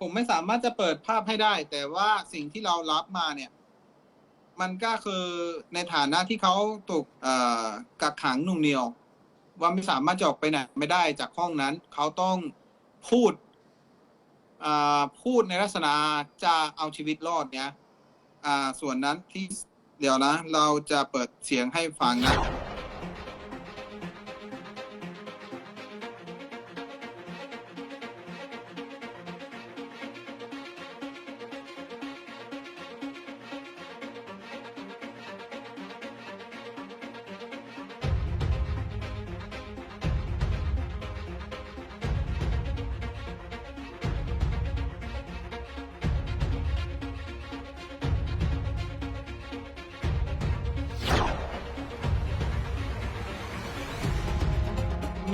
ผมไม่สามารถจะเปิดภาพให้ได้ แต่ว่าสิ่งที่เรารับมาเนี่ย มันก็คือในฐานะที่เขาถูกกักขังหนุ่งเหนียว ว่าไม่สามารถจะออกไปไหนไม่ได้จากห้องนั้น เขาต้องพูดพูดในลักษณะจะเอาชีวิตรอดเนี่ยส่วนนั้นที่เดี๋ยวนะ เราจะเปิดเสียงให้ฟังนะ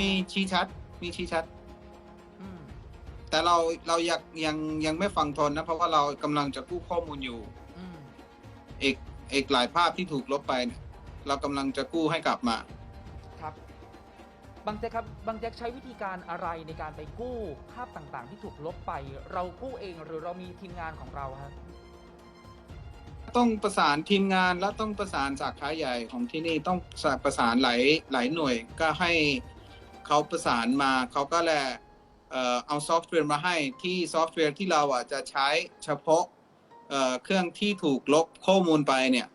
มีชี้ชัด มีชี้ชัด อืมแต่เราเรายังยังยังไม่ฟังทนนะ เพราะว่าเรากำลังจะกู้ข้อมูลอยู่ อืมเอกเอกหลายภาพที่ถูกลบไปเนี่ยเรากำลังจะกู้ให้กลับมา ครับ บางแจ็คครับ บางแจ็คใช้วิธีการอะไรในการไปกู้ภาพต่างๆ ที่ถูกลบไป เรากู้เองหรือเรามีทีมงานของเราครับต้องประสานทีมงานแล้วต้องประสานสาขาใหญ่ของที่นี่ต้องประสานหลายหลายหน่วยก็ให้ เขาประสานมาเขาก็แหละเอ่อเอาซอฟต์แวร์มาให้ที่ซอฟต์แวร์ที่เราอะจะใช้เฉพาะเอ่อเครื่องที่ถูกลบข้อมูลไปเนี่ย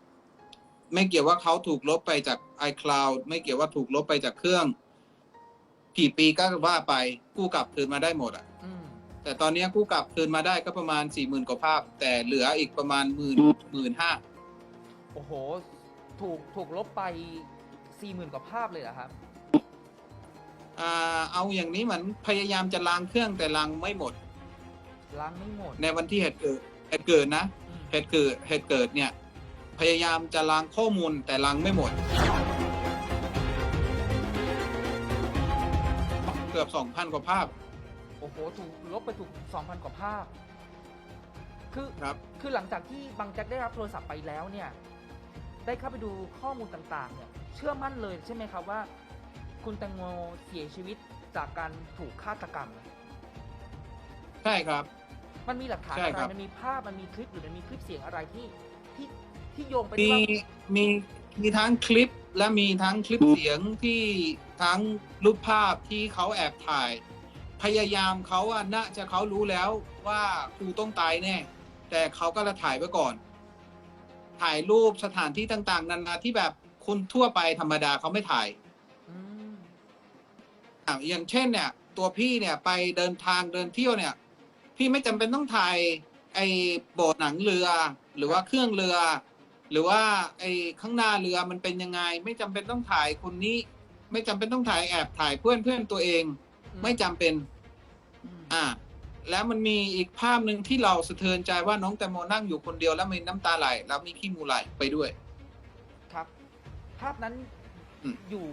ไม่เกี่ยวว่าเขาถูกลบไปจาก iCloud ไม่เกี่ยวว่าถูกลบไปจากเครื่องกี่ปีก็ว่าไปกู้กลับคืนมาได้หมดอะอืมแต่ตอนนี้กู้กลับคืนมาได้ก็ประมาณสี่หมื่นกว่าภาพ แต่เหลืออีกประมาณหมื่นหมื่นห้าโอ้โห ถูกถูกลบไปสี่หมื่นกว่าภาพเลยเหรอครับอ่า เอาอย่างนี้เหมือนพยายามจะล้างเครื่องแต่ล้างไม่หมด ล้างไม่หมด ในวันที่เหตุเกิดเหตุเกิดนะอืมเหตุเกิดเหตุเกิดเนี่ย พยายามจะล้างข้อมูลแต่ล้างไม่หมด เกือบสองพันกว่าภาพ โอ้โหถูกลบไปถูกสองพันกว่าภาพ คือครับคือหลังจากที่บางแจ็คได้รับโทรศัพท์ไปแล้วเนี่ย ได้เข้าไปดูข้อมูลต่างๆ เนี่ย เชื่อมั่นเลยใช่ไหมครับว่า คุณแตงโมเสียชีวิตจากการถูกฆาตกรรม ใช่ครับ มันมีหลักฐานใช่อะไรครับ มันมีภาพมันมีคลิปหรือมันมีคลิปเสียงอะไรที่ที่ที่โยงไปมีที่ว่ามีมีทั้งคลิปและมีทั้งคลิปเสียงที่ทั้งรูปภาพที่เขาแอบถ่าย พยายามเขาอะน่าจะเขารู้แล้วว่าครูต้องตายแน่แต่เขาก็ละถ่ายไว้ก่อน ถ่ายรูปสถานที่ต่างๆนานาที่แบบคนทั่วไปธรรมดาเขาไม่ถ่ายอืม อะอย่างเช่นเนี่ย ตัวพี่เนี่ยไปเดินทางเดินเที่ยวเนี่ย พี่ไม่จำเป็นต้องถ่ายไอ้โบสถ์หนังเรือ หรือว่าเครื่องเรือ หรือว่าไอ้ข้างหน้าเรือมันเป็นยังไง ไม่จำเป็นต้องถ่ายคนนี้ ไม่จำเป็นต้องถ่ายแอบถ่ายเพื่อนเพื่อนตัวเอง ไม่จำเป็นอืมอ่า แล้วมันมีอีกภาพหนึ่งที่เราสะเทือนใจว่าน้องแตงโมนั่งอยู่คนเดียวแล้วมีน้ำตาไหลแล้วมีขี้มูกไหลไปด้วย ครับ ภาพนั้นอืม อยู่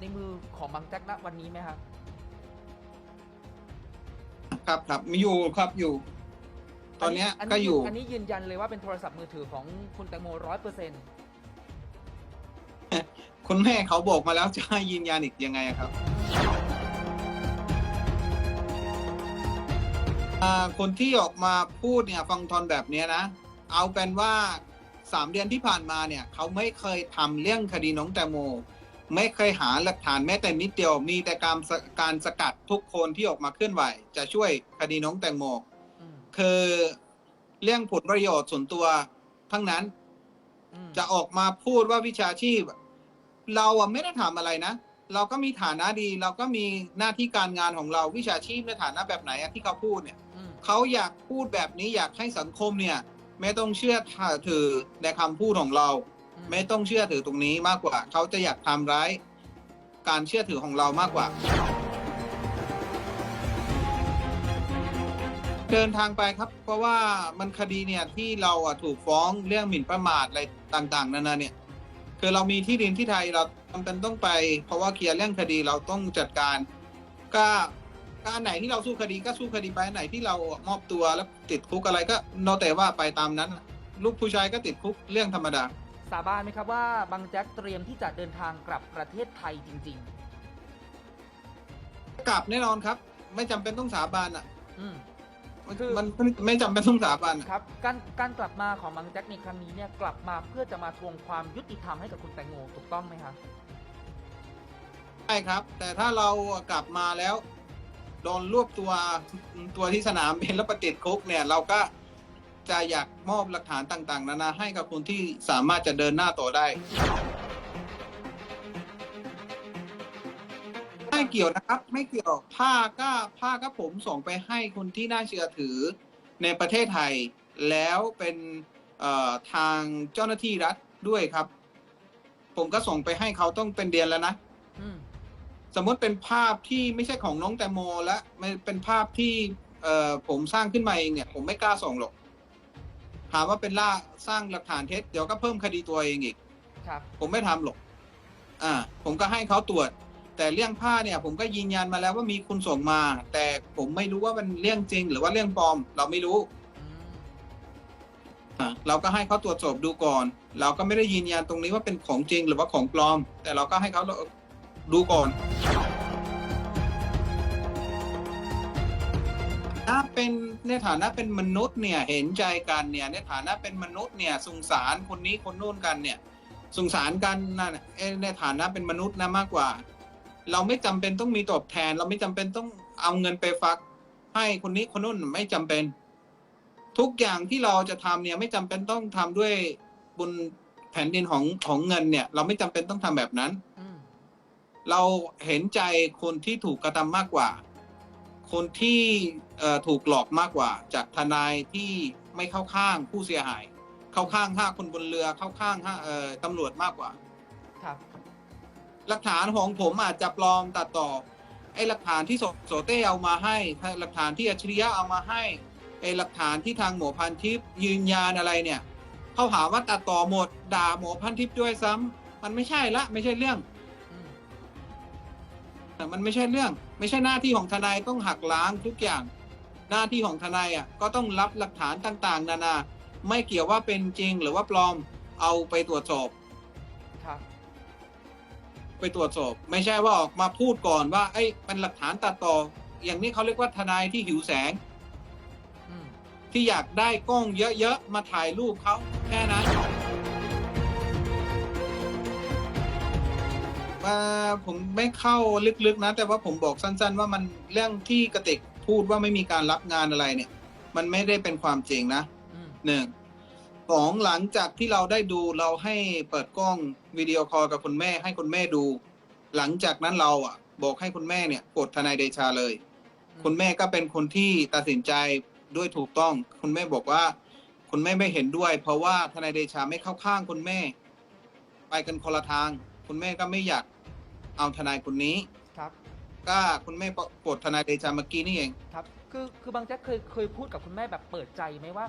ในมือของบางแจ็คณวันนี้ไหมครับครับครับมีอยู่ครับอยู่ ตอนเนี้ยก็อยู่อันนี้ยืนยันเลยว่าเป็นโทรศัพท์มือถือของคุณแตงโมร้อยเปอร์เซ็นต์คุณแม่เขาบอกมาแล้วจะให้ยืนยันอีกยังไงอะครับอ่าคนที่ออกมาพูดเนี่ยฟังทอนแบบเนี้ยนะ เอาเป็นว่าสามเดือนที่ผ่านมาเนี่ย เขาไม่เคยทำเรื่องคดีน้องแตงโม ไม่เคยหาหลักฐานแม้แต่นิดเดียวมีแต่การสการสกัดทุกคนที่ออกมาเคลื่อนไหว จะช่วยคดีน้องแตงโมอืมคือเรื่องผลประโยชน์ส่วนตัวทั้งนั้นอืมจะออกมาพูดว่าวิชาชีพ เราอะไม่ได้ทำอะไรนะ เราก็มีฐานะดี เราก็มีหน้าที่การงานของเราวิชาชีพในฐานะแบบไหนอะที่เขาพูดเนี่ยอืมเขาอยากพูดแบบนี้อยากให้สังคมเนี่ย ไม่ต้องเชื่อถือในคำพูดของเราอื ไม่ต้องเชื่อถือตรงนี้มากกว่า เขาจะอยากทำร้าย การเชื่อถือของเรามากกว่าเดินทางไปครับ เพราะว่ามันคดีเนี่ยที่เราอะถูกฟ้องเรื่องหมิ่นประมาทอะไรต่างๆนานาเนี่ย คือเรามีที่ดินที่ไทยเราจำเป็นต้องไป เพราะว่าเคลียร์เรื่องคดีเราต้องจัดการ ก็การไหนที่เราสู้คดีก็สู้คดีไปอันไหนที่เรามอบตัวแล้วติดคุกอะไรก็นอแต่ว่าไปตามนั้น ลูกผู้ชายก็ติดคุกเรื่องธรรมดา สาบานไหมครับว่าบางแจ็คเตรียมที่จะเดินทางกลับประเทศไทยจริง กลับแน่นอนครับ ไม่จำเป็นต้องสาบานอะ ๆ อืมคือมันมันไม่จำเป็นต้องสาบานอะครับการการกลับมาของบางแจ็คในครั้งนี้เนี่ยกลับมาเพื่อจะมาทวงความยุติธรรมให้กับคุณแตงโมถูกต้องไหมครับ ใช่ครับ แต่ถ้าเรากลับมาแล้ว โดนรวบตัวตัวที่สนามบินแล้วไปติดคุกเนี่ย เราก็ จะอยากมอบหลักฐานต่าง ๆ นานาให้กับคนที่สามารถจะเดินหน้าต่อได้ไม่เกี่ยวนะครับ ไม่เกี่ยวผ้าก็ผ้าก็ผมส่งไปให้คนที่น่าเชื่อถือในประเทศไทย แล้วเป็นเอ่อทางเจ้าหน้าที่รัฐด้วยครับ ผมก็ส่งไปให้เขาต้องเป็นเดือนแล้วนะอืมสมมติเป็นภาพที่ไม่ใช่ของน้องแตงโมและมันเป็นภาพที่เอ่อผมสร้างขึ้นมาเองเนี่ย ผมไม่กล้าส่งหรอก หาว่าเป็นล่าสร้างหลักฐานเท็จเดี๋ยวก็เพิ่มคดีตัวเองอีก ครับ ผมไม่ทำหรอกอ่า ผมก็ให้เขาตรวจ แต่เรื่องผ้าเนี่ย ผมก็ยืนยันมาแล้วว่ามีคุณส่งมา แต่ผมไม่รู้ว่ามันเรื่องจริง หรือว่าเรื่องปลอม เราไม่รู้อืม อ่าเราก็ให้เขาตรวจสอบดูก่อน เราก็ไม่ได้ยืนยันตรงนี้ว่าเป็นของจริงหรือว่าของปลอม แต่เราก็ให้เขาดูก่อน ถ้าเป็นในฐานะเป็นมนุษย์เนี่ยเห็นใจกันเนี่ยในฐานะเป็นมนุษย์เนี่ยสงสารคนนี้คนนู้นกันเนี่ยสงสารกันนั่นน่ะเอ้ยในฐานะเป็นมนุษย์นะมากกว่า เราไม่จำเป็นต้องมีตอบแทน เราไม่จำเป็นต้องเอาเงินไปฟัก ให้คนนี้คนนู้นไม่จำเป็น ทุกอย่างที่เราจะทำเนี่ยไม่จำเป็นต้องทำด้วยบนแผ่นดินของของเงินเนี่ย เราไม่จำเป็นต้องทำแบบนั้นอืมเราเห็นใจคนที่ถูกกระทำมากกว่า คนที่เอ่อถูกหลอกมากกว่า จากทนายที่ไม่เข้าข้างผู้เสียหาย เข้าข้างห้าคนบนเรือเข้าข้างห้าเอ่อตำรวจมากกว่า ครับ หลักฐานของผมอาจจะปลอมตัดต่อไอ้หลักฐานที่โสโสเต้เอามาให้หลักฐานที่อัจฉริยะเอามาให้ไอ้หลักฐานที่ทางหมอพันทิพย์ยืนยันอะไรเนี่ยเขาหาว่าตัดต่อหมดด่าหมอพันทิพย์ด้วยซ้ำมันไม่ใช่ละ ไม่ใช่เรื่องอืมมันไม่ใช่เรื่อง ไม่ใช่หน้าที่ของทนายต้องหักล้างทุกอย่าง หน้าที่ของทนายอะก็ต้องรับหลักฐานต่าง ๆ นานา ไม่เกี่ยวว่าเป็นจริงหรือว่าปลอมเอาไปตรวจสอบ ครับ ไปตรวจสอบ ไม่ใช่ว่าออกมาพูดก่อนว่าไอ้ยเป็นหลักฐานตัดต่อ อย่างนี้เขาเรียกว่าทนายที่หิวแสง อืม ที่อยากได้กล้องเยอะ ๆ มาถ่ายรูปเขาแค่นั้น ว่าผมไม่เข้าลึกๆนะ แต่ว่าผมบอกสั้น ๆ ว่ามันเรื่องที่กระติกพูดว่าไม่มีการรับงานอะไรเนี่ย มันไม่ได้เป็นความจริงนะอืมหนึ่งสองหลังจากที่เราได้ดูเราให้เปิดกล้องวิดีโอคอลกับคุณแม่ให้คุณแม่ดู หลังจากนั้นเราอะ บอกให้คุณแม่เนี่ยกดทนายเดชาเลย คุณแม่ก็เป็นคนที่ตัดสินใจด้วยถูกต้อง คุณแม่บอกว่า คุณแม่ไม่เห็นด้วย เพราะว่าทนายเดชาไม่เข้าข้างคุณแม่ ไปกันคนละทาง คุณแม่ก็ไม่อยาก เอาทนายคนนี้ ครับ ก็คุณแม่กดทนายเดชาเมื่อกี้นี่เอง ครับ คือคือบางแจ็คเคยเคยพูดกับคุณแม่แบบเปิดใจไหมว่า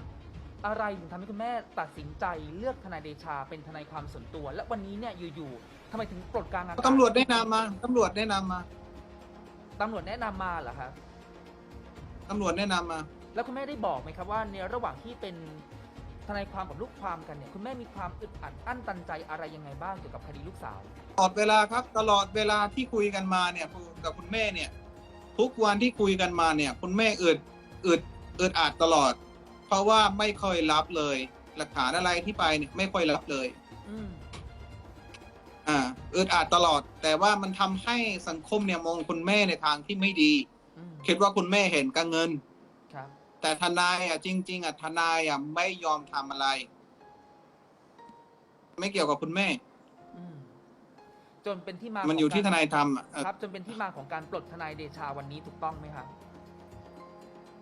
อะไรถึงทำให้คุณแม่ตัดสินใจเลือกทนายเดชาเป็นทนายความส่วนตัว และวันนี้เนี่ยอยู่ๆทำไมถึงปลดกลางอากาศตำรวจแนะนำมาตำรวจแนะนำมาตำรวจแนะนำมาเหรอครับตำรวจแนะนำมา แล้วคุณแม่ได้บอกไหมครับว่าในระหว่างที่เป็น ทนายความกับลูกความกันเนี่ยคุณแม่มีความอึดอัดอั้นตันใจอะไรยังไงบ้างเกี่ยวกับคดีลูกสาว ตลอดเวลาครับตลอดเวลาที่คุยกันมาเนี่ยกับคุณแม่เนี่ยทุกวันที่คุยกันมาเนี่ยคุณแม่อึดอึดอึดอัดตลอด เพราะว่าไม่ค่อยรับเลย หลักฐานอะไรที่ไปเนี่ยไม่ค่อยรับเลยอืมอ่าอึดอัดตลอด แต่ว่ามันทำให้สังคมเนี่ยมองคุณแม่ในทางที่ไม่ดี อืมคิดว่าคุณแม่เห็นกับเงินครับ แต่ทนายอะจริง ๆอะทนายอะไม่ยอมทำอะไร ไม่เกี่ยวกับคุณแม่ อืมจนเป็นที่มามัมันอยู่ที่ทนายทำอะเอ่อครับ จนเป็นที่มาของการปลดทนายเดชาวันนี้ถูกต้องไหมครับ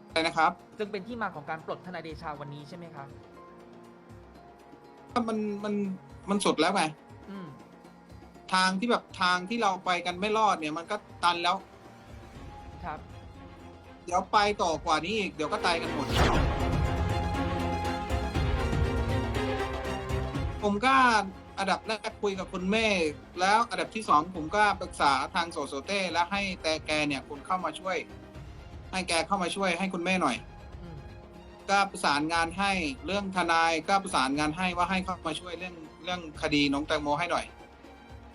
อะไรนะครับ จึงเป็นที่มาของการปลดทนายเดชาวันนี้ใช่ไหมครับมันมันมันสุดแล้วไงอืม ทางที่แบบทางที่เราไปกันไม่รอดเนี่ย มันก็ตันแล้ว ครับ เดี๋ยวไปต่อกว่านี้อีก เดี๋ยวก็ตายกันหมด ผมก็อันดับแรกคุยกับคุณแม่แล้วอันดับที่สองผมก็ปรึกษาทางโสโซเต้แล้วให้แต่แกเนี่ยคุณเข้ามาช่วย ให้แกเข้ามาช่วยให้คุณแม่หน่อยอืมก็ประสานงานให้เรื่องทนายก็ประสานงานให้ว่าให้เข้ามาช่วยเรื่องเรื่องคดีน้องแตงโมให้หน่อย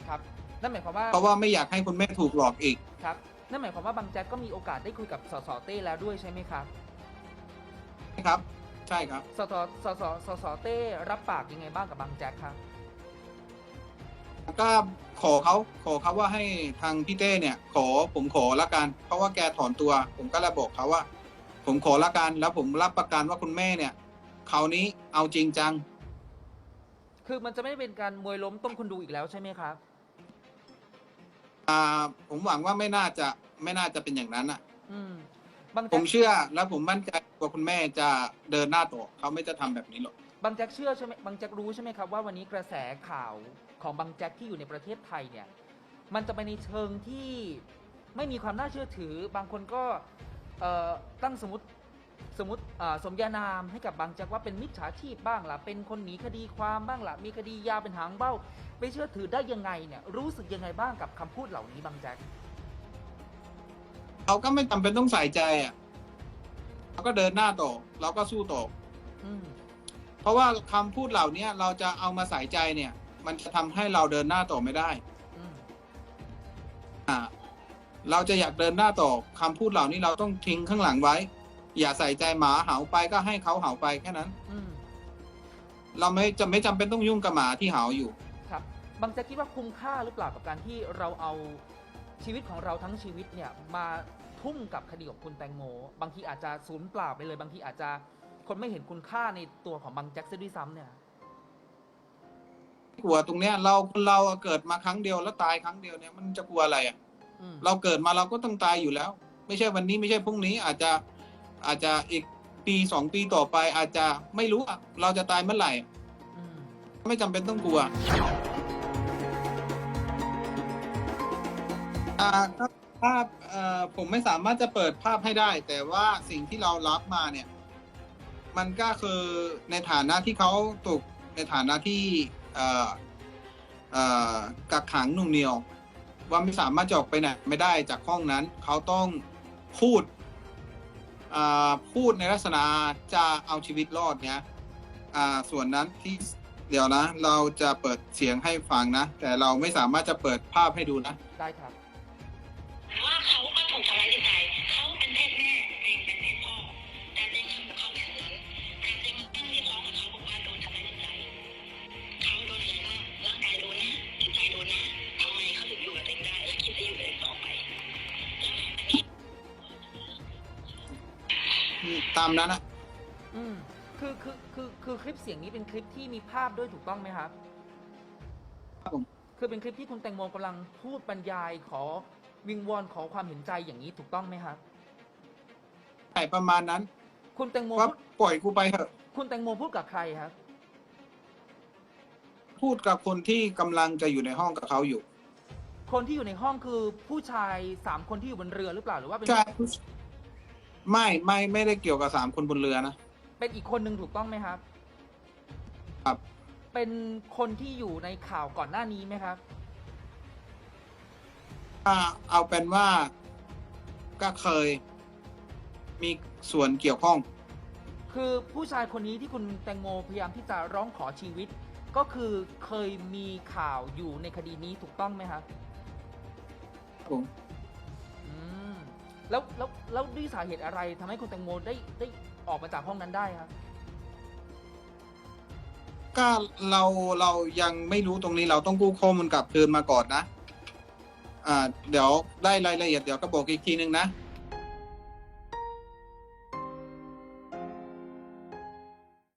ครับ นั่นหมายความว่าเพราะว่าไม่อยากให้คุณแม่ถูกหลอกอีก ครับ นั่นหมายความว่าบางแจ็คก็มีโอกาสได้คุยกับสสเต้แล้วด้วยใช่ไหมครับครับ ใช่ครับสสสสสสเต้รับปากยังไงบ้างกับบางแจ็คครับ ก็ขอเขาขอเขาว่าให้ทางพี่เต้เนี่ย ขอผมขอละกัน เพราะว่าแกถอนตัว ผมก็เลยบอกเขาว่า ผมขอละกันแล้วผมรับประกันว่าคุณแม่เนี่ยคราวนี้เอาจริงจัง คือมันจะไม่เป็นการมวยล้มต้มคนดูอีกแล้วใช่ไหมครับ อ่าผมหวังว่าไม่น่าจะไม่น่าจะเป็นอย่างนั้นอะ อืมบางผแจ็มคเชื่อและผมมั่นใจว่าคุณแม่จะเดินหน้าต่อเขาไม่จะทำแบบนี้หรอก บางแจ็คเชื่อใช่ไหมบางแจ็ครู้ใช่ไหมครับว่าวันนี้กระแสข่าวของบางแจ็คที่อยู่ในประเทศไทยเนี่ย มันจะไปในเชิงที่ไม่มีความน่าเชื่อถือ บางคนก็เอ่อตั้งสมมติ สมมติอ่าสมญานามให้กับบางแจ็คว่าเป็นมิจฉาชีพบ้างล่ะเป็นคนหนีคดีความบ้างล่ะมีคดียาเป็นหางเบ้า ไปเชื่อถือได้ยังไงเนี่ยรู้สึกยังไงบ้างกับคำพูดเหล่านี้บางแจ็คเขาก็ไม่จำเป็นต้องใส่ใจอะเราก็เดินหน้าต่อเราก็สู้ต่ออืมเพราะว่าคำพูดเหล่านี้เราจะเอามาใส่ใจเนี่ย มันจะทำให้เราเดินหน้าต่อไม่ได้อืมอ่าเราจะอยากเดินหน้าต่อคำพูดเหล่านี้เราต้องทิ้งข้างหลังไว้ อย่าใส่ใจหมาเห่าไปก็ให้เขาเห่าไปแค่นั้น อืมเราไม่จะไม่จำเป็นต้องยุ่งกับหมาที่เห่าอยู่ ครับบางแจ็คคิดว่าคุ้มค่าหรือเปล่ากับการที่เราเอาชีวิตของเราทั้งชีวิตเนี่ยมาทุ่มกับคดีของคุณแตงโม บางทีอาจจะสูญเปล่าไปเลย บางทีอาจจะคนไม่เห็นคุณค่าในตัวของบางแจ็คซะด้วยซ้ำเนี่ย กลัวตรงเนี้ยเราคนเราเกิดมาครั้งเดียวแล้วตายครั้งเดียวเนี่ยมันจะกลัวอะไรอะ อืมเราเกิดมาเราก็ต้องตายอยู่แล้ว ไม่ใช่วันนี้ไม่ใช่พรุ่งนี้อาจจะ อาจจะอีกปีสองปีต่อไปอาจจะไม่รู้อะเราจะตายเมื่อไหร่ อืม ไม่จำเป็นต้องกลัวอ่าครับภาพเอ่อผมไม่สามารถจะเปิดภาพให้ได้ แต่ว่าสิ่งที่เรารับมาเนี่ย มันก็คือในฐานะที่เขาถูกในฐานะที่เอ่อเอ่อกักขังหนุ่งเหนียว ว่าไม่สามารถจะออกไปไหนไม่ได้จากห้องนั้น เขาต้องพูดอ่า พูดในลักษณะจะเอาชีวิตรอดเนี่ยส่วนนั้นที่เดี๋ยวนะ เราจะเปิดเสียงให้ฟังนะ แต่เราไม่สามารถจะเปิดภาพให้ดูนะ ได้ครับ ตามนั้นอะอืมคือคือคือคือคลิปเสียงนี้เป็นคลิปที่มีภาพด้วยถูกต้องไหมครับ ครับผมคือเป็นคลิปที่คุณแตงโมกำลังพูดบรรยายขอวิงวอนขอความเห็นใจอย่างนี้ถูกต้องไหมครับ ใช่ประมาณนั้นคุณแตงโมว่าพูดปล่อยกูไปเถอะ คุณแตงโมพูดกับใครครับ พูดกับคนที่กำลังจะอยู่ในห้องกับเขาอยู่คนที่อยู่ในห้องคือผู้ชายสามคนที่อยู่บนเรือหรือเปล่าหรือว่าเป็นใช่ ไม่ไม่ไม่ได้เกี่ยวกับสามคนบนเรือนะ เป็นอีกคนหนึ่งถูกต้องไหมครับ ครับ เป็นคนที่อยู่ในข่าวก่อนหน้านี้ไหมครับ ถ้าเอาเป็นว่าก็เคย มีส่วนเกี่ยวข้อง คือผู้ชายคนนี้ที่คุณแตงโมพยายามที่จะร้องขอชีวิต ก็คือเคยมีข่าวอยู่ในคดีนี้ถูกต้องไหมครับ ผมอืม แล้วแล้วแล้วด้วยสาเหตุอะไรทำให้คุณแตงโมได้ได้ออกมาจากห้องนั้นได้ครับ ก็เราเรายังไม่รู้ตรงนี้เราต้องกู้ข้อมูลกลับคืนมาก่อนนะ อ่า เดี๋ยวได้รายละเอียดเดี๋ยวก็บอกอีกทีนึงนะ